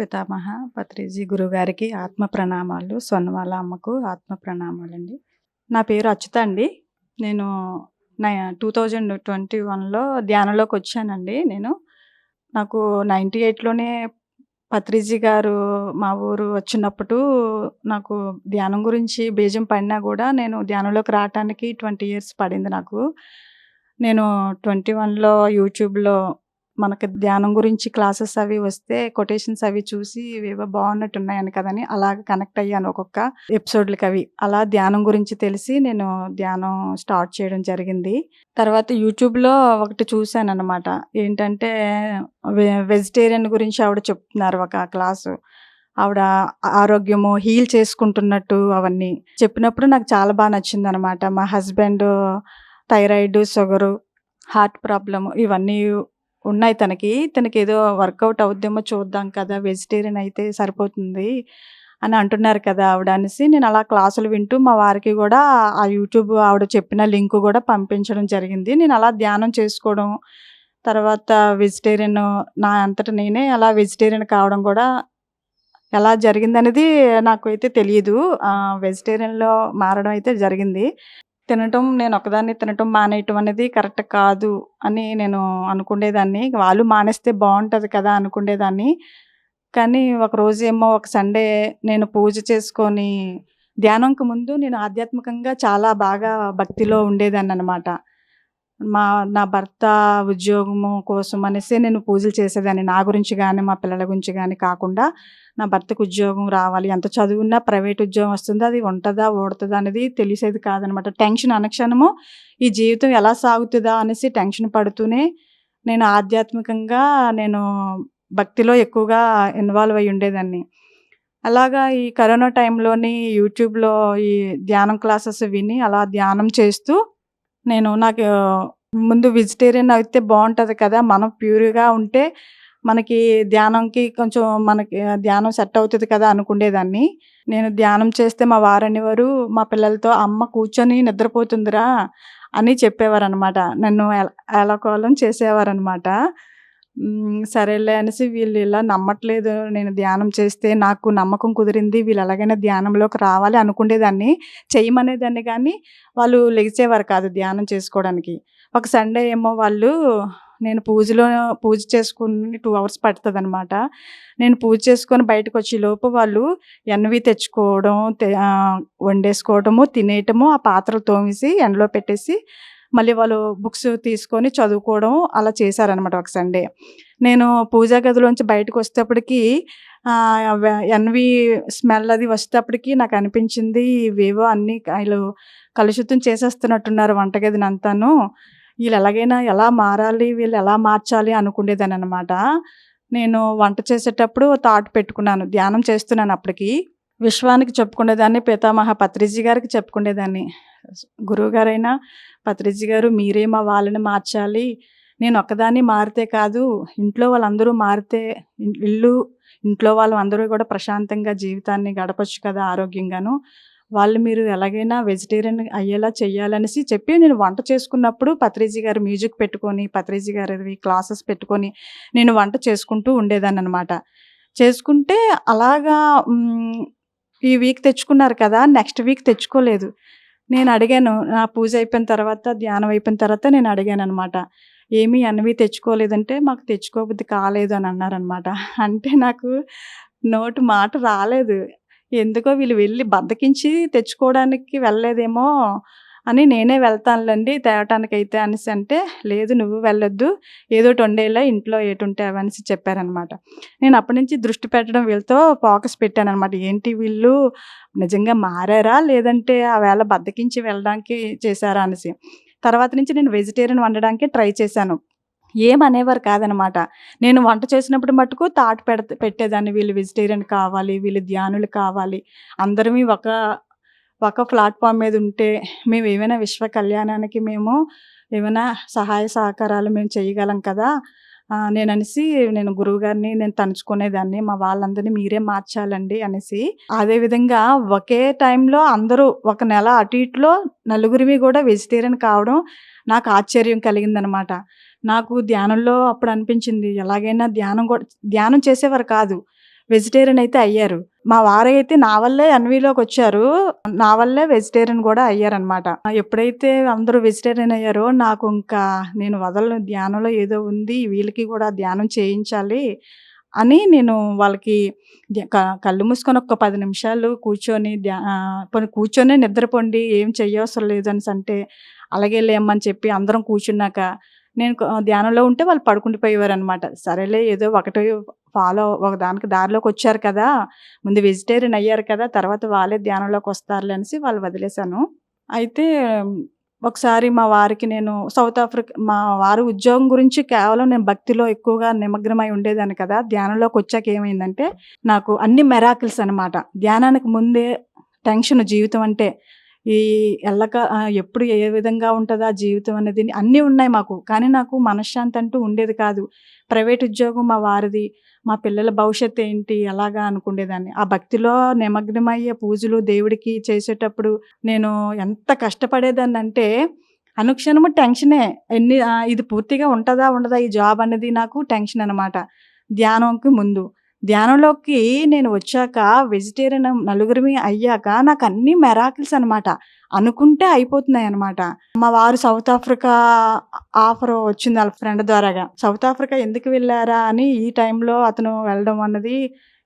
పితామహ పత్రిజీ గురుగారికి ఆత్మ ప్రణామాలు స్వర్ణమాల అమ్మకు ఆత్మ ప్రణామాలండి. నా పేరు అచ్యుత అండి. నేను నా టూ థౌజండ్ ట్వంటీ వన్లో ధ్యానంలోకి వచ్చానండి. నేను నాకు నైంటీ ఎయిట్లోనే పత్రిజీ గారు మా ఊరు వచ్చినప్పుడు నాకు ధ్యానం గురించి బీజం పడినా కూడా నేను ధ్యానంలోకి రావటానికి ట్వంటీ ఇయర్స్ పడింది నాకు. నేను ట్వంటీ వన్లో యూట్యూబ్లో మనకి ధ్యానం గురించి క్లాసెస్ అవి వస్తే కొటేషన్స్ అవి చూసి ఇవేవో బాగున్నట్టు ఉన్నాయని కదని అలాగ కనెక్ట్ అయ్యాను ఒక్కొక్క ఎపిసోడ్లకి అవి. అలా ధ్యానం గురించి తెలిసి నేను ధ్యానం స్టార్ట్ చేయడం జరిగింది. తర్వాత యూట్యూబ్లో ఒకటి చూశాను అనమాట ఏంటంటే వెజిటేరియన్ గురించి ఆవిడ చెప్తున్నారు ఒక క్లాసు. ఆవిడ ఆరోగ్యము హీల్ చేసుకుంటున్నట్టు అవన్నీ. చెప్పినప్పుడు నాకు చాలా బాగా నచ్చింది అనమాట మా husband thyroid sugar heart problem ఇవన్నీ ఉన్నాయి తనకి. తనకి ఏదో వర్కౌట్ అవుద్దేమో చూద్దాం కదా వెజిటేరియన్ అయితే సరిపోతుంది అని అంటున్నారు కదా ఆవిడ అనేసి. నేను అలా క్లాసులు వింటూ మా వారికి కూడా ఆ యూట్యూబ్ ఆవిడ చెప్పిన లింక్ కూడా పంపించడం జరిగింది. నేను అలా ధ్యానం చేసుకోవడం తర్వాత వెజిటేరియన్ నా అంతట నేనే అలా వెజిటేరియన్ కావడం కూడా ఎలా జరిగింది అనేది నాకు అయితే తెలియదు వెజిటేరియన్లో మారడం అయితే జరిగింది. తినటం నేను ఒకదాన్ని తినటం మానేయటం అనేది కరెక్ట్ కాదు అని నేను అనుకునేదాన్ని. వాళ్ళు మానేస్తే బాగుంటుంది కదా అనుకునేదాన్ని. కానీ ఒకరోజు ఏమో ఒక సండే నేను పూజ చేసుకొని ధ్యానంకి ముందు నేను ఆధ్యాత్మికంగా చాలా బాగా భక్తిలో ఉండేదాన్ని అనమాట మా నా భర్త ఉద్యోగము కోసం అనేసి నేను పూజలు చేసేదాన్ని. నా గురించి కానీ మా పిల్లల గురించి కానీ కాకుండా నా భర్తకు ఉద్యోగం రావాలి. ఎంత చదువున్నా ప్రైవేట్ ఉద్యోగం వస్తుందో అది ఉంటుందా ఓడుతుందా అనేది తెలిసేది కాదనమాట. టెన్షన్ అనక్షణము ఈ జీవితం ఎలా సాగుతుందా అనేసి టెన్షన్ పడుతూనే నేను ఆధ్యాత్మికంగా నేను భక్తిలో ఎక్కువగా ఇన్వాల్వ్ అయి ఉండేదాన్ని. అలాగా ఈ కరోనా టైంలోని యూట్యూబ్లో ఈ ధ్యానం క్లాసెస్ విని అలా ధ్యానం చేస్తూ నేను నాకు ముందు వెజిటేరియన్ అయితే బాగుంటుంది కదా మనం ప్యూర్గా ఉంటే మనకి ధ్యానంకి కొంచెం మనకి ధ్యానం సెట్ అవుతుంది కదా అనుకునేదాన్ని నేను ధ్యానం చేస్తే మా వారనేవారు మా పిల్లలతో అమ్మ కూర్చొని నిద్రపోతుందిరా అని చెప్పేవారు అనమాట నన్ను ఎలకోలం చేసేవారనమాట సరేలే అనేసి వీళ్ళు ఇలా నమ్మట్లేదు. నేను ధ్యానం చేస్తే నాకు నమ్మకం కుదిరింది. వీళ్ళు ఎలాగైనా ధ్యానంలోకి రావాలి అనుకునేదాన్ని చేయమనేదాన్ని కానీ వాళ్ళు లెగిసేవారు కాదు ధ్యానం చేసుకోవడానికి. ఒక సండే ఏమో వాళ్ళు నేను పూజలో పూజ చేసుకుని టూ అవర్స్ పడుతుంది అనమాట నేను పూజ చేసుకొని బయటకు వచ్చేలోపు వాళ్ళు ఎన్నవి తెచ్చుకోవడం వండేసుకోవడము తినేయటము ఆ పాత్రలు తోమేసి ఎండలో పెట్టేసి మళ్ళీ వాళ్ళు బుక్స్ తీసుకొని చదువుకోవడం అలా చేశారనమాట ఒక సండే నేను పూజా గదిలోంచి బయటకు వచ్చేటప్పటికి ఎన్వి స్మెల్ అది వచ్చేటప్పటికి నాకు అనిపించింది ఇవేవో అన్నీ వీళ్ళు కలుషితం చేసేస్తున్నట్టున్నారు వంటగదిని అంతాను. వీళ్ళు ఎలాగైనా ఎలా మారాలి వీళ్ళు ఎలా మార్చాలి అనుకునేదాన్ని అనమాట నేను వంట చేసేటప్పుడు థాట్ పెట్టుకున్నాను ధ్యానం చేస్తున్నాను అప్పటికి. విశ్వానికి చెప్పుకునేదాన్ని పితామహ పత్రిజీ గారికి చెప్పుకునేదాన్ని. గురువుగారైనా పత్రిజీ గారు మీరే మా వాళ్ళని మార్చాలి. నేను ఒక్కదాన్ని మారితే కాదు ఇంట్లో వాళ్ళందరూ మారితే ఇల్లు ఇంట్లో వాళ్ళు అందరూ కూడా ప్రశాంతంగా జీవితాన్ని గడపచ్చు కదా ఆరోగ్యంగాను. వాళ్ళు మీరు ఎలాగైనా వెజిటేరియన్ అయ్యేలా చెయ్యాలనేసి చెప్పి నేను వంట చేసుకున్నప్పుడు పత్రిజీ గారు మ్యూజిక్ పెట్టుకొని పత్రిజీ గారివి క్లాసెస్ పెట్టుకొని నేను వంట చేసుకుంటూ ఉండేదాన్ని అనమాట చేసుకుంటే అలాగా ఈ వీక్ తెచ్చుకున్నారు కదా నెక్స్ట్ వీక్ తెచ్చుకోలేదు. నేను అడిగాను నా పూజ అయిపోయిన తర్వాత ధ్యానం అయిపోయిన తర్వాత నేను అడిగాను అనమాట ఏమీ అన్నవి తెచ్చుకోలేదంటే మాకు తెచ్చుకోబుద్ధి కాలేదు అని అన్నారనమాట అంటే నాకు నోటు మాట రాలేదు. ఎందుకో వీళ్ళు వెళ్ళి బద్దకించి తెచ్చుకోవడానికి వెళ్ళలేదేమో అని నేనే వెళ్తానులేండి తేవటానికైతే అనేసి అంటే లేదు నువ్వు వెళ్ళొద్దు. ఏదో టొండేలా ఇంట్లో ఏటుంటే అవనేసి చెప్పారనమాట. నేను అప్పటి నుంచి దృష్టి పెట్టడం వీళ్ళతో ఫోకస్ పెట్టాను అనమాట ఏంటి వీళ్ళు నిజంగా మారారా? లేదంటే ఆ వేళ బద్దకించి వెళ్ళడానికి చేశారా అనేసి. తర్వాత నుంచి నేను వెజిటేరియన్ వండడానికి ట్రై చేశాను. ఏమనేవారు కాదనమాట. నేను వంట చేసినప్పుడు మటుకు తాట పెడ పెట్టేదాన్ని. వీళ్ళు వెజిటేరియన్ కావాలి వీళ్ళు ధ్యానులు కావాలి. అందరమీ ఒక ఒక ప్లాట్ఫామ్ మీద ఉంటే మేము ఏమైనా విశ్వ కళ్యాణానికి మేము ఏమైనా సహాయ సహకారాలు మేము చేయగలం కదా? నేను అనేసి నేను గురువుగారిని నేను తలుచుకునేదాన్ని మా వాళ్ళందరినీ మీరే మార్చాలండి అనేసి. అదేవిధంగా ఒకే టైంలో అందరూ ఒక నెల అటు ఇటులో నలుగురివి కూడా వెజిటేరియన్ కావడం నాకు ఆశ్చర్యం కలిగిందనమాట. నాకు ధ్యానంలో అప్పుడు అనిపించింది ఎలాగైనా ధ్యానం కూడా ధ్యానం చేసేవారు కాదు. వెజిటేరియన్ అయితే అయ్యారు. మా వారైతే నా వల్లే అన్వీలోకి వచ్చారు. నా వల్లే వెజిటేరియన్ కూడా అయ్యారనమాట. ఎప్పుడైతే అందరూ వెజిటేరియన్ అయ్యారో నాకు ఇంకా నేను వదలను ధ్యానంలో ఏదో ఉంది. వీళ్ళకి కూడా ధ్యానం చేయించాలి అని నేను వాళ్ళకి కళ్ళు మూసుకొని ఒక పది నిమిషాలు కూర్చొని ధ్యా కూర్చొని నిద్రపోండి ఏం చెయ్యవసరం లేదని అంటే అలాగే అని చెప్పి అందరం కూర్చున్నాక నేను ధ్యానంలో ఉంటే వాళ్ళు పడుకుండిపోయేవారనమాట. సరేలే ఏదో ఒకటి ఫాలో ఒక దానికి దారిలోకి వచ్చారు కదా! ముందు వెజిటేరియన్ అయ్యారు కదా! తర్వాత వాళ్ళే ధ్యానంలోకి వస్తారులే అనేసి వాళ్ళు వదిలేసాను. అయితే ఒకసారి మా వారికి నేను సౌత్ ఆఫ్రికా మా వారు ఉద్యోగం గురించి కేవలం నేను భక్తిలో ఎక్కువగా నిమగ్నమై ఉండేదాన్ని కదా! ధ్యానంలోకి వచ్చాక ఏమైందంటే, నాకు అన్ని మెరాకిల్స్ అనమాట. ధ్యానానికి ముందే టెన్షన్ జీవితం అంటే. ఈ ఎల్లక ఎప్పుడు ఏ విధంగా ఉంటుందా జీవితం అనేది అన్నీ ఉన్నాయి మాకు. కానీ నాకు మనశ్శాంతి అంటూ ఉండేది కాదు. ప్రైవేట్ ఉద్యోగం మా వారిది. మా పిల్లల భవిష్యత్తు ఏంటి ఎలాగా అనుకునేదాన్ని. ఆ భక్తిలో నిమగ్నమయ్యే పూజలు దేవుడికి చేసేటప్పుడు నేను ఎంత కష్టపడేదాన్ని అంటే అనుక్షణము టెన్షనే. ఎన్ని ఇది పూర్తిగా ఉంటుందా ఉండదా? ఈ జాబ్ అనేది నాకు టెన్షన్ అనమాట. ధ్యానంకి ముందు. ధ్యానంలోకి నేను వచ్చాక వెజిటేరియన్ నలుగురిమి అయ్యాక నాకు అన్ని మెరాకిల్స్ అనమాట. అనుకుంటే అయిపోతున్నాయి అనమాట మా వారు సౌత్ ఆఫ్రికా ఆఫర్ వచ్చింది వాళ్ళ ఫ్రెండ్ ద్వారాగా. సౌత్ ఆఫ్రికా ఎందుకు వెళ్ళారా అని ఈ టైంలో అతను వెళ్ళడం అన్నది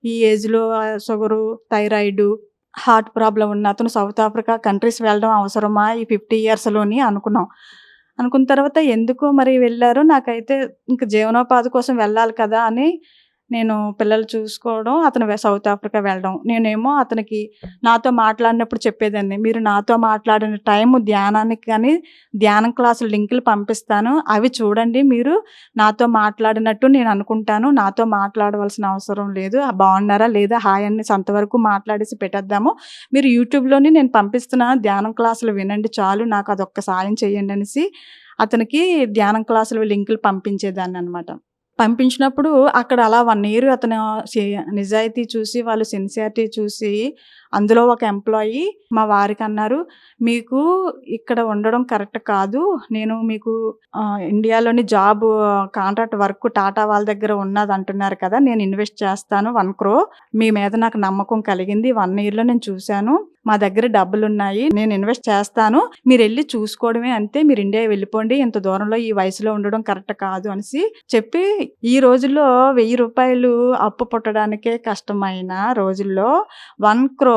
ఈ ఏజ్‌లో షుగరు, థైరాయిడు, హార్ట్ ప్రాబ్లం ఉన్న అతను సౌత్ ఆఫ్రికా కంట్రీస్ వెళ్ళడం అవసరమా ఈ 50 ఇయర్స్‌లోని అనుకున్నాం. అనుకున్న తర్వాత ఎందుకు మరి వెళ్ళారు నాకైతే ఇంక జీవనోపాధి కోసం వెళ్ళాలి కదా! అని నేను పిల్లలు చూసుకోవడం, అతను సౌత్ ఆఫ్రికా వెళ్ళడం. నేనేమో అతనికి నాతో మాట్లాడినప్పుడు చెప్పేదాన్ని. మీరు నాతో మాట్లాడిన టైము ధ్యానానికి కానీ ధ్యానం క్లాసులు లింకులు పంపిస్తాను. అవి చూడండి మీరు నాతో మాట్లాడినట్టు నేను అనుకుంటాను. నాతో మాట్లాడవలసిన అవసరం లేదు. బాగున్నారా? లేదా? హాయ్ అనేసి అంతవరకు మాట్లాడేసి పెట్టేద్దాము. మీరు యూట్యూబ్‌లోని నేను పంపిస్తున్న ధ్యానం క్లాసులు వినండి చాలు. నాకు అదొక్క సాయం చేయండి అనేసి అతనికి ధ్యానం క్లాసులు లింకులు పంపించేదాన్ని అనమాట పంపించినప్పుడు అక్కడ అలా వన్ ఇయర్ అతను నిజాయితీ చూసి, వాళ్ళు సిన్సియారిటీ చూసి, అందులో ఒక ఎంప్లాయీ మా వారికి అన్నారు "మీకు ఇక్కడ ఉండడం కరెక్ట్ కాదు. నేను మీకు ఇండియాలోని జాబ్ కాంట్రాక్ట్ వర్క్ టాటా వాళ్ళ దగ్గర ఉన్నది అంటున్నారు కదా! నేను ఇన్వెస్ట్ చేస్తాను వన్ క్రో మీ మీద నాకు నమ్మకం కలిగింది. వన్ ఇయర్‌లో నేను చూశాను. మా దగ్గర డబ్బులు ఉన్నాయి నేను ఇన్వెస్ట్ చేస్తాను. మీరు వెళ్ళి చూసుకోవడమే అంతే. మీరు ఇండియా వెళ్ళిపోండి. ఇంత దూరంలో ఈ వయసులో ఉండడం కరెక్ట్ కాదు" అనేసి చెప్పి ఈ రోజుల్లో వెయ్యి రూపాయలు అప్పు పుట్టడానికే కష్టమైన రోజుల్లో వన్ క్రో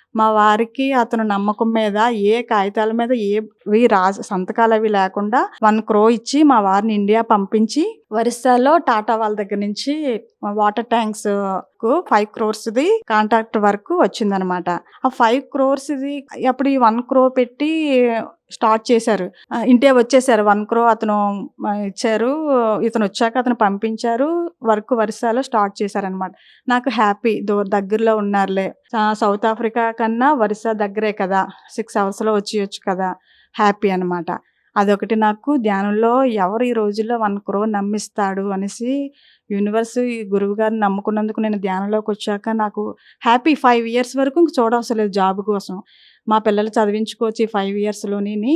మా వారికి అతను నమ్మకం మీద ఏ కాగితాల మీద ఏవి సంతకాలు అవి లేకుండా వన్ క్రో ఇచ్చి మా వారిని ఇండియా పంపించి, ఒరిస్సాలో టాటా వాళ్ళ దగ్గర నుంచి వాటర్ ట్యాంక్స్కు ఫైవ్ క్రోర్స్ది కాంట్రాక్ట్ వర్క్ వచ్చిందనమాట. ఆ ఫైవ్ క్రోర్స్ది అప్పుడు ఈ వన్ క్రో పెట్టి స్టార్ట్ చేశారు. ఇంటే వచ్చేసారు వన్ క్రో అతను ఇచ్చారు ఇతను వచ్చాక అతను పంపించారు. వర్క్ వరుసలో స్టార్ట్ చేశారనమాట. నాకు హ్యాపీ దూ దగ్గరలో ఉన్నారులే. సౌత్ ఆఫ్రికా కన్నా వరుస దగ్గరే కదా! సిక్స్ అవర్స్‌లో వచ్చేయొచ్చు కదా! హ్యాపీ అనమాట. అదొకటి నాకు ధ్యానంలో ఎవరు ఈ రోజుల్లో వన్ క్రో నమ్మిస్తాడు అనేసి యూనివర్స్ ఈ గురువుగారిని నమ్ముకున్నందుకు నేను ధ్యానంలోకి వచ్చాక నాకు హ్యాపీ ఫైవ్ ఇయర్స్ వరకు ఇంక చూడవసరం లేదు జాబ్ కోసం. మా పిల్లలు చదివించుకోవచ్చు ఈ 5 ఇయర్స్‌లోనిని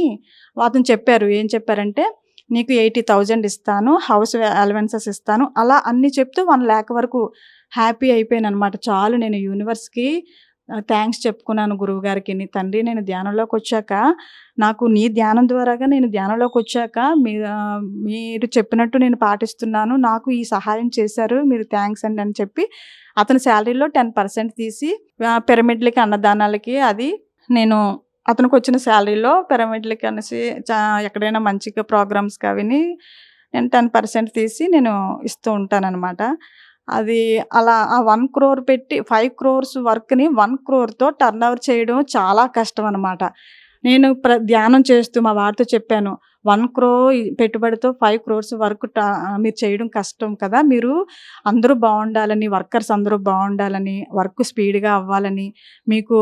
అతను చెప్పారు. ఏం చెప్పారంటే, "నీకు 80,000 ఇస్తాను. హౌస్ అలవెన్సెస్ ఇస్తాను." అలా అన్నీ చెప్తూ వన్ ల్యాక్ వరకు హ్యాపీ అయిపోయాను అనమాట చాలు నేను యూనివర్స్‌కి థ్యాంక్స్ థాంక్స్ చెప్పుకున్నాను గురువుగారికిని. తండ్రి నేను ధ్యానంలోకి వచ్చాక నాకు నీ ధ్యానం ద్వారాగా నేను ధ్యానంలోకి వచ్చాక మీ మీరు చెప్పినట్టు నేను పాటిస్తున్నాను. నాకు ఈ సహాయం చేశారు. మీరు థ్యాంక్స్ అండి అని చెప్పి అతని శాలరీలో టెన్ పర్సెంట్ తీసి పిరమిడ్‌లకి, అన్నదానాలకి అది నేను అతనికి వచ్చిన శాలరీలో పిరమిడ్‌లకి అనేసి చా ఎక్కడైనా మంచిగా ప్రోగ్రామ్స్‌కి అవిని నేను 10% తీసి నేను ఇస్తూ ఉంటానన్నమాట అది అలా ఆ వన్ క్రోర్ పెట్టి ఫైవ్ క్రోర్స్ వర్క్‌ని వన్ క్రోర్తో టర్న్ ఓవర్ చేయడం చాలా కష్టం అనమాట. నేను ప్ర ధ్యానం చేస్తూ మా వారితో చెప్పాను. వన్ క్రో పెట్టుబడితో 5,00,00,000 వర్క్ వరకు మీరు చేయడం కష్టం కదా! మీరు అందరూ బాగుండాలని వర్కర్స్ అందరూ బాగుండాలని వర్క్ స్పీడ్‌గా అవ్వాలని, మీకు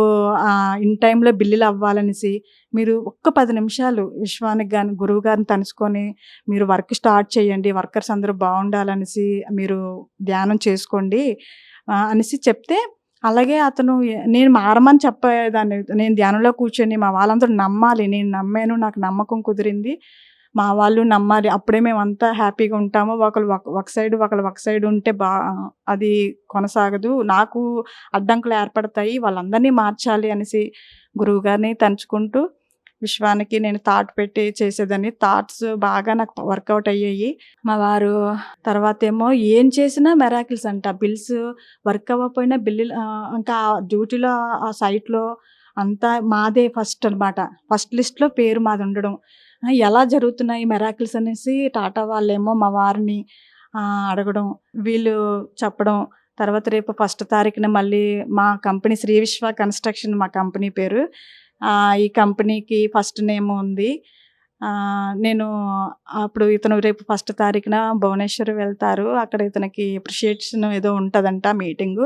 ఇన్ టైంలో బిల్లులు అవ్వాలనేసి మీరు ఒక్క పది నిమిషాలు విశ్వానికి కానీ గురువు గారిని తనుసుకొని మీరు వర్క్ స్టార్ట్ చేయండి. వర్కర్స్ అందరూ బాగుండాలనేసి మీరు ధ్యానం చేసుకోండి అనేసి చెప్తే అలాగే అతను నేను మారమని చెప్పేదాన్ని. నేను ధ్యానంలో కూర్చొని మా వాళ్ళందరూ నమ్మాలి. నేను నమ్మాను. నాకు నమ్మకం కుదిరింది. మా వాళ్ళు నమ్మాలి అప్పుడే మేమంతా హ్యాపీగా ఉంటాము ఒకళ్ళు ఒక ఒక సైడ్ ఒకళ్ళు ఒక సైడ్ ఉంటే బా అది కొనసాగదు నాకు అడ్డంకులు ఏర్పడతాయి వాళ్ళందరినీ మార్చాలి అనేసి గురువుగారిని తలుచుకుంటూ విశ్వానికి నేను థాట్ పెట్టి చేసేదాన్ని. థాట్స్ బాగా నాకు వర్కౌట్ అయ్యాయి. మా వారు తర్వాత ఏమో ఏం చేసినా మెరాకిల్స్ అంట. బిల్స్ వర్క్ అవ్వకపోయినా బిల్లు ఇంకా డ్యూటీలో ఆ సైట్లో అంతా మాదే ఫస్ట్ అనమాట ఫస్ట్ లిస్ట్లో పేరు మాది ఉండడం. ఎలా జరుగుతున్నాయి మెరాకిల్స్ అనేసి టాటా వాళ్ళేమో మా వారిని అడగడం. వీళ్ళు చెప్పడం. తర్వాత రేపు ఫస్ట్ తారీఖున మళ్ళీ మా కంపెనీ శ్రీ విశ్వ కన్స్ట్రక్షన్ మా కంపెనీ పేరు. ఈ కంపెనీకి ఫస్ట్ నేమ్ ఉంది. నేను అప్పుడు ఇతను రేపు ఫస్ట్ తారీఖున భువనేశ్వర్ వెళ్తారు. అక్కడ ఇతనికి అప్రిషియేషన్ ఏదో ఉంటుందంట మీటింగు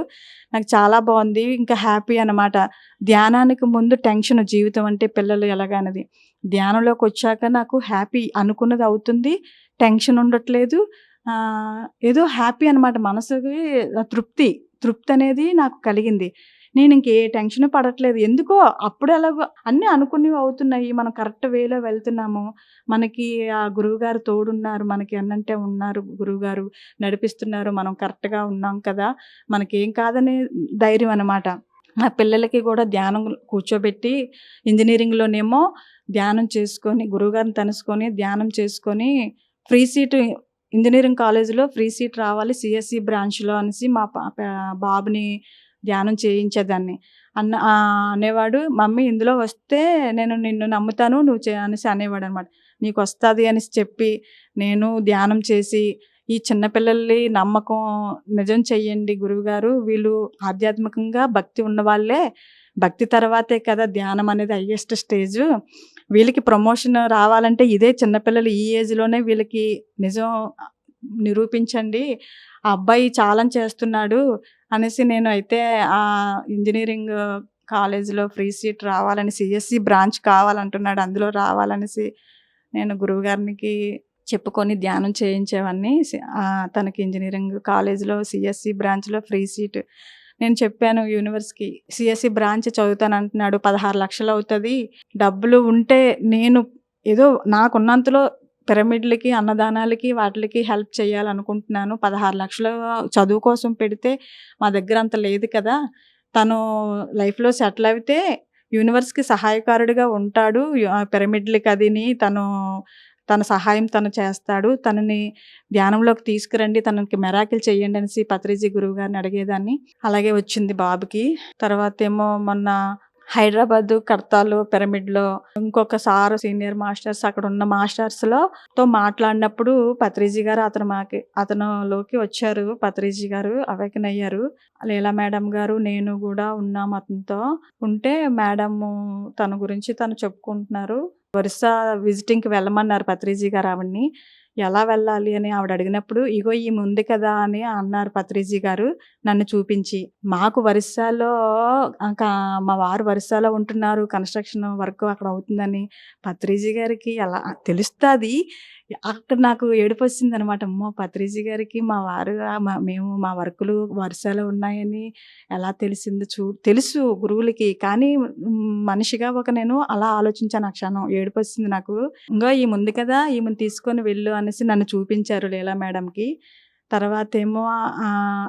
నాకు చాలా బాగుంది. ఇంకా హ్యాపీ అనమాట ధ్యానానికి ముందు టెన్షన్ జీవితం అంటే పిల్లలు ఎలాగనేది. ధ్యానంలోకి వచ్చాక నాకు హ్యాపీ అనుకున్నది అవుతుంది. టెన్షన్ ఉండట్లేదు. ఏదో హ్యాపీ అనమాట మనసుకి తృప్తి. తృప్తి అనేది నాకు కలిగింది. నేను ఇంకే టెన్షన్ పడట్లేదు. ఎందుకో అప్పుడు ఎలాగో అన్నీ అనుకునేవి అవుతున్నాయి. మనం కరెక్ట్ వేలో వెళ్తున్నాము. మనకి ఆ గురువుగారు తోడున్నారు. మనకి అన్నంటే ఉన్నారు. గురువుగారు నడిపిస్తున్నారు. మనం కరెక్ట్గా ఉన్నాం కదా. మనకేం కాదనే ధైర్యం అనమాట మా పిల్లలకి కూడా ధ్యానం కూర్చోబెట్టి ఇంజనీరింగ్లోనేమో ధ్యానం చేసుకొని గురువుగారిని తనుసుకొని ధ్యానం చేసుకొని ఫ్రీ సీటు ఇంజనీరింగ్ కాలేజీలో ఫ్రీ సీట్ రావాలి. సిఎస్సి బ్రాంచ్లో అనేసి మా పా- బాబుని ధ్యానం చేయించేదాన్ని. అన్న అనేవాడు మమ్మీ ఇందులో వస్తే నేను నిన్ను నమ్ముతాను నువ్వు చే అనేసి అనేవాడు అనమాట నీకు వస్తుంది అనేసి చెప్పి నేను ధ్యానం చేసి ఈ చిన్నపిల్లల్ని నమ్మకం నిజం చెయ్యండి గురువుగారు. వీళ్ళు ఆధ్యాత్మికంగా భక్తి ఉన్నవాళ్ళే. భక్తి తర్వాతే కదా ధ్యానం అనేది హయ్యెస్ట్ స్టేజ్. వీళ్ళకి ప్రమోషన్ రావాలంటే ఇదే చిన్నపిల్లలు ఈ ఏజ్లోనే వీళ్ళకి నిజం నిరూపించండి. ఆ అబ్బాయి చాలా చేస్తున్నాడు. అనేసి నేను అయితే ఆ ఇంజనీరింగ్ కాలేజీలో ఫ్రీ సీట్ రావాలని సిఎస్సి బ్రాంచ్ కావాలంటున్నాడు అందులో రావాలనేసి నేను గురువుగారికి చెప్పుకొని ధ్యానం చేయించేవాడిని తనకి ఇంజనీరింగ్ కాలేజీలో సిఎస్సి బ్రాంచ్లో ఫ్రీ సీట్. నేను చెప్పాను యూనివర్స్కి సిఎస్సి బ్రాంచ్ చదువుతాను అంటున్నాడు పదహారు లక్షలు అవుతుంది డబ్బులు ఉంటే నేను ఏదో నాకున్నంతలో పిరమిడ్లకి అన్నదానాలకి వాటికి హెల్ప్ చేయాలనుకుంటున్నాను. పదహారు లక్షలు చదువు కోసం పెడితే మా దగ్గర అంత లేదు కదా. తను లైఫ్లో సెటిల్ అయితే యూనివర్స్కి సహాయకారుడిగా ఉంటాడు. ఆ పిరమిడ్లకి అదిని తను తన సహాయం తను చేస్తాడు. తనని ధ్యానంలోకి తీసుకురండి. తనకి మెరాకిల్ చేయండి అనేసి పత్రిజీ గురువు గారిని అడిగేదాన్ని. అలాగే వచ్చింది బాబుకి. తర్వాత ఏమో మొన్న హైదరాబాద్ కర్తాలు పిరమిడ్లో ఇంకొక సార్ సీనియర్ మాస్టర్స్ అక్కడ ఉన్న మాస్టర్స్లో తో మాట్లాడినప్పుడు పత్రిజీ గారు అతను మాకి అతనులోకి వచ్చారు. పత్రిజీ గారు అవేకన్ అయ్యారు. లీలా మేడం గారు నేను కూడా ఉన్నాం అతనితో. ఉంటే మేడం తన గురించి తను చెప్పుకుంటున్నారు. వరుస విజిటింగ్కి వెళ్ళమన్నారు పత్రిజీ గారు ఆవిడ్ని. ఎలా వెళ్ళాలి అని ఆవిడ అడిగినప్పుడు ఇగో ఈ ఉంది కదా అని అన్నారు పత్రిజీ గారు నన్ను చూపించి. మాకు వరిసాలో ఇంకా మా వారు వరిసాలో ఉంటున్నారు కన్స్ట్రక్షన్ వర్క్ అక్కడ అవుతుందని. పత్రిజీ గారికి ఎలా తెలుస్తుంది? అక్కడ నాకు ఏడుపు వచ్చింది అనమాట అమ్మో! పత్రిజీ గారికి మా వారు మా- మేము మా వర్కులు వర్షాలు ఉన్నాయని ఎలా తెలిసింది చూ తెలుసు గురువులకి. కానీ మనిషిగా ఒక నేను అలా ఆలోచించాను ఆ క్షణం. ఏడుపు వచ్చింది నాకు. ఇంకా ఈ ముందు కదా ఈమెను తీసుకొని వెళ్ళు అనేసి నన్ను చూపించారు లీలా మేడంకి. తర్వాత ఏమో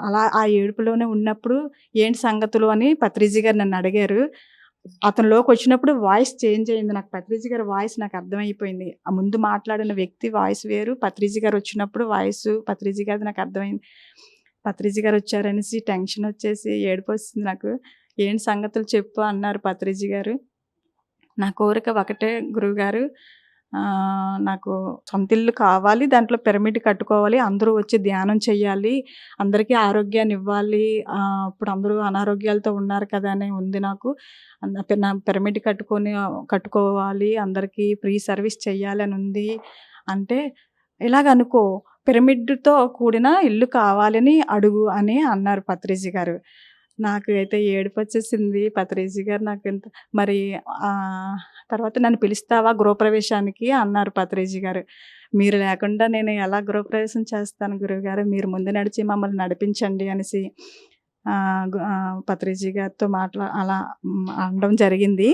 అలా ఆ ఏడుపులోనే ఉన్నప్పుడు ఏంటి సంగతులు అని పత్రిజీ గారు నన్ను అడిగారు. అతనిలోకి వచ్చినప్పుడు వాయిస్ చేంజ్ అయింది. నాకు పత్రిజీ గారి వాయిస్ నాకు అర్థమైపోయింది. ఆ ముందు మాట్లాడిన వ్యక్తి వాయిస్ వేరు. పత్రిజీ గారు వచ్చినప్పుడు వాయిస్ పత్రిజీ గారిది నాకు అర్థమైంది. పత్రిజీ గారు వచ్చారనేసి టెన్షన్ వచ్చేసి ఏడుపు వస్తుంది నాకు. ఏంటి సంగతులు చెప్పు అన్నారు పత్రిజీ గారు. నా కోరిక ఒకటే గురువుగారు నాకు సొంత ఇల్లు కావాలి దాంట్లో పిరమిడ్ కట్టుకోవాలి అందరూ వచ్చి ధ్యానం చేయాలి అందరికీ ఆరోగ్యాన్ని ఇవ్వాలి ఇప్పుడు అందరూ అనారోగ్యాలతో ఉన్నారు కదా అని ఉంది నాకు. నా పిరమిడ్ కట్టుకొని కట్టుకోవాలి అందరికీ ఫ్రీ సర్వీస్ చేయాలి అని ఉంది. అంటే ఇలాగ అనుకో పిరమిడ్తో కూడిన ఇల్లు కావాలని అడుగు అని అన్నారు పత్రిజీ గారు. నాకు అయితే ఏడుపు వచ్చేసింది పత్రేజీ గారు నాకు ఎంత మరి తర్వాత నన్ను పిలుస్తావా గృహప్రవేశానికి? అన్నారు పత్రేజీ గారు. మీరు లేకుండా నేను ఎలా గృహప్రవేశం చేస్తాను గురువుగారు? మీరు ముందు నడిచి మమ్మల్ని నడిపించండి అనేసి పత్రేజీ గారితో మాట్లా అలా అనడం జరిగింది.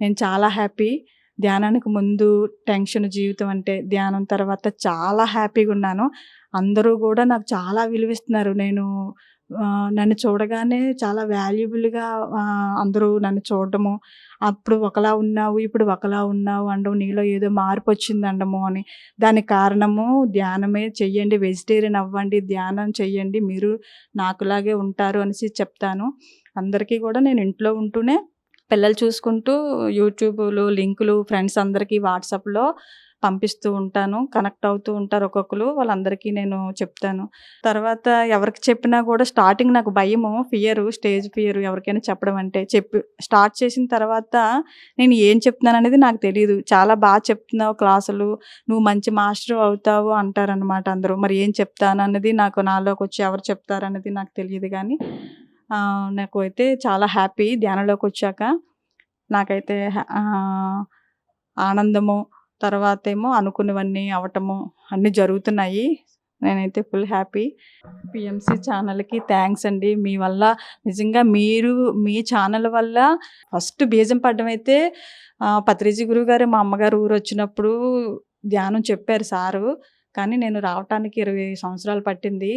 నేను చాలా హ్యాపీ. ధ్యానానికి ముందు టెన్షన్ జీవితం అంటే ధ్యానం తర్వాత చాలా హ్యాపీగా ఉన్నాను. అందరూ కూడా నాకు చాలా విలువిస్తున్నారు. నేను నన్ను చూడగానే చాలా వాల్యుబుల్గా అందరూ నన్ను చూడడము. అప్పుడు ఒకలా ఉన్నావు ఇప్పుడు ఒకలా ఉన్నావు అనడం నీలో ఏదో మార్పు వచ్చింది అండము అని. దానికి కారణము ధ్యానమే చెయ్యండి వెజిటేరియన్ అవ్వండి ధ్యానం చెయ్యండి మీరు నాకులాగే ఉంటారు అనేసి చెప్తాను. అందరికీ కూడా నేను ఇంట్లో ఉంటూనే పిల్లలు చూసుకుంటూ యూట్యూబ్లు లింకులు ఫ్రెండ్స్ అందరికీ వాట్సాప్లో పంపిస్తూ ఉంటాను కనెక్ట్ అవుతూ ఉంటారు ఒక్కొక్కరు. వాళ్ళందరికీ నేను చెప్తాను. తర్వాత ఎవరికి చెప్పినా కూడా స్టార్టింగ్ నాకు భయము ఫియర్ స్టేజ్ ఫియర్ ఎవరికైనా చెప్పడం అంటే చెప్పి స్టార్ట్ చేసిన తర్వాత నేను ఏం చెప్తున్నాను అనేది నాకు తెలియదు చాలా బాగా చెప్తున్నావు క్లాసులు నువ్వు మంచి మాస్టర్ అవుతావు అంటారనమాట అందరూ. మరి ఏం చెప్తాను అన్నది నాకు నాలోకి వచ్చి ఎవరు చెప్తారన్నది నాకు తెలియదు కానీ నాకు అయితే చాలా హ్యాపీ ధ్యానంలోకి వచ్చాక నాకైతే ఆనందము తర్వాత ఏమో అనుకున్నవన్నీ అవటము అన్నీ జరుగుతున్నాయి. నేనైతే ఫుల్ హ్యాపీ. పిఎంసి ఛానల్కి థ్యాంక్స్ అండి. మీ వల్ల నిజంగా మీరు మీ ఛానల్ వల్ల ఫస్ట్ బీజం పడ్డం అయితే పత్రిజీ గురువు గారు మా అమ్మగారు ఊరు వచ్చినప్పుడు ధ్యానం చెప్పారు సారు. కానీ నేను రావటానికి ఇరవై సంవత్సరాలు పట్టింది.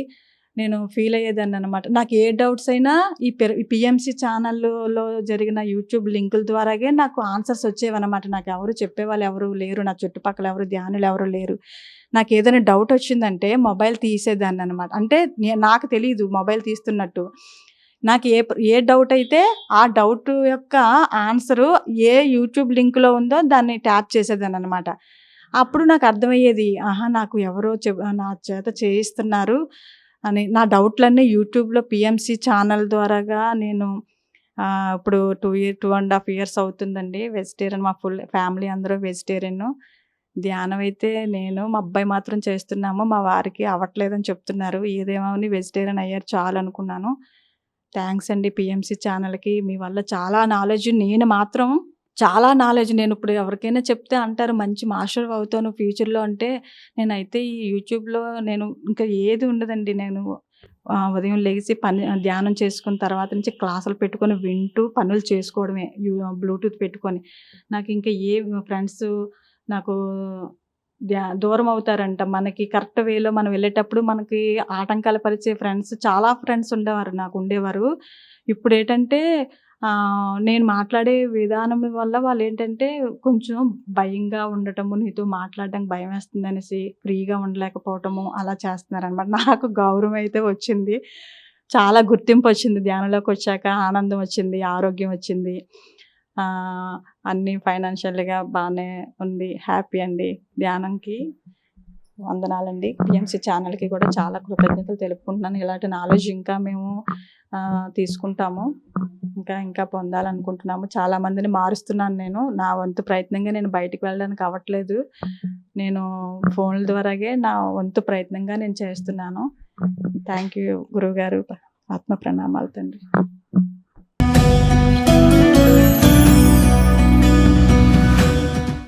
నేను ఫీల్ అయ్యేదాన్ని అనమాట నాకు ఏ డౌట్స్ అయినా ఈ పిఎంసి ఛానల్లో జరిగిన యూట్యూబ్ లింకుల ద్వారాగే నాకు ఆన్సర్స్ వచ్చేవన్నమాట. నాకు ఎవరు చెప్పేవాళ్ళు ఎవరు లేరు. నా చుట్టుపక్కల ఎవరు ధ్యానులు ఎవరు లేరు. నాకు ఏదైనా డౌట్ వచ్చిందంటే మొబైల్ తీసేదాన్ని అనమాట అంటే నాకు తెలియదు మొబైల్ తీస్తున్నట్టు. నాకు ఏ ఏ డౌట్ అయితే ఆ డౌట్ యొక్క ఆన్సరు ఏ యూట్యూబ్ లింక్లో ఉందో దాన్ని ట్యాప్ చేసేదాన్ని అనమాట అప్పుడు నాకు అర్థమయ్యేది ఆహా నాకు ఎవరో చె నా చేత చేయిస్తున్నారు. అని నా డౌట్లన్నీ యూట్యూబ్లో పిఎంసి ఛానల్ ద్వారాగా నేను ఇప్పుడు two year two and half years అవుతుందండి. వెజిటేరియన్ మా ఫుల్ ఫ్యామిలీ అందరూ వెజిటేరియన్. ధ్యానం అయితే నేను మా అబ్బాయి మాత్రం చేస్తున్నాము. మా వారికి అవ్వట్లేదని చెప్తున్నారు. ఏదేమోని వెజిటేరియన్ అయ్యారు చాలు అనుకున్నాను థ్యాంక్స్ అండి పిఎంసి ఛానల్కి. మీ వల్ల చాలా నాలెడ్జ్ నేను మాత్రం చాలా నాలెడ్జ్ నేను ఇప్పుడు ఎవరికైనా చెప్తే అంటారు మంచి మాస్టర్ అవుతాను ఫ్యూచర్లో అంటే నేనైతే ఈ యూట్యూబ్లో నేను ఇంకా ఏది ఉండదండి. నేను ఉదయం లేచి పని ధ్యానం చేసుకున్న తర్వాత నుంచి క్లాసులు పెట్టుకొని వింటూ పనులు చేసుకోవడమే. బ్లూటూత్ పెట్టుకొని. నాకు ఇంకా ఏ ఫ్రెండ్స్ నాకు ధ్యా- దూరం అవుతారంట. మనకి కరెక్ట్ వేలో మనం వెళ్ళేటప్పుడు మనకి ఆటంకాలు పరిచే ఫ్రెండ్స్ చాలా ఫ్రెండ్స్ ఉండేవారు నాకు ఉండేవారు. ఇప్పుడు ఏంటంటే నేను మాట్లాడే విధానం వల్ల వాళ్ళు ఏంటంటే కొంచెం భయంగా ఉండటము నీతో మాట్లాడడం భయం వేస్తుంది అనేసి ఫ్రీగా ఉండలేకపోవటము అలా చేస్తున్నారు అనమాట నాకు గౌరవం అయితే వచ్చింది. చాలా గుర్తింపు వచ్చింది. ధ్యానంలోకి వచ్చాక ఆనందం వచ్చింది ఆరోగ్యం వచ్చింది. అన్నీ ఫైనాన్షియల్గా బాగానే ఉంది. హ్యాపీ అండి ధ్యానంకి. వందనాలండి. పిఎంసి ఛానల్కి కూడా చాలా కృతజ్ఞతలు తెలుపుకుంటున్నాను. ఇలాంటి నాలెడ్జ్ ఇంకా మేము తీసుకుంటాము. ఇంకా ఇంకా పొందాలనుకుంటున్నాము. చాలా మందిని మారుస్తున్నాను నేను. నా వంతు ప్రయత్నంగా నేను బయటికి వెళ్ళడానికి అవ్వట్లేదు. నేను ఫోన్ల ద్వారాగే నా వంతు ప్రయత్నంగా నేను చేస్తున్నాను. థ్యాంక్ యూ గురువుగారు. ఆత్మ ప్రణామాలు తండ్రి.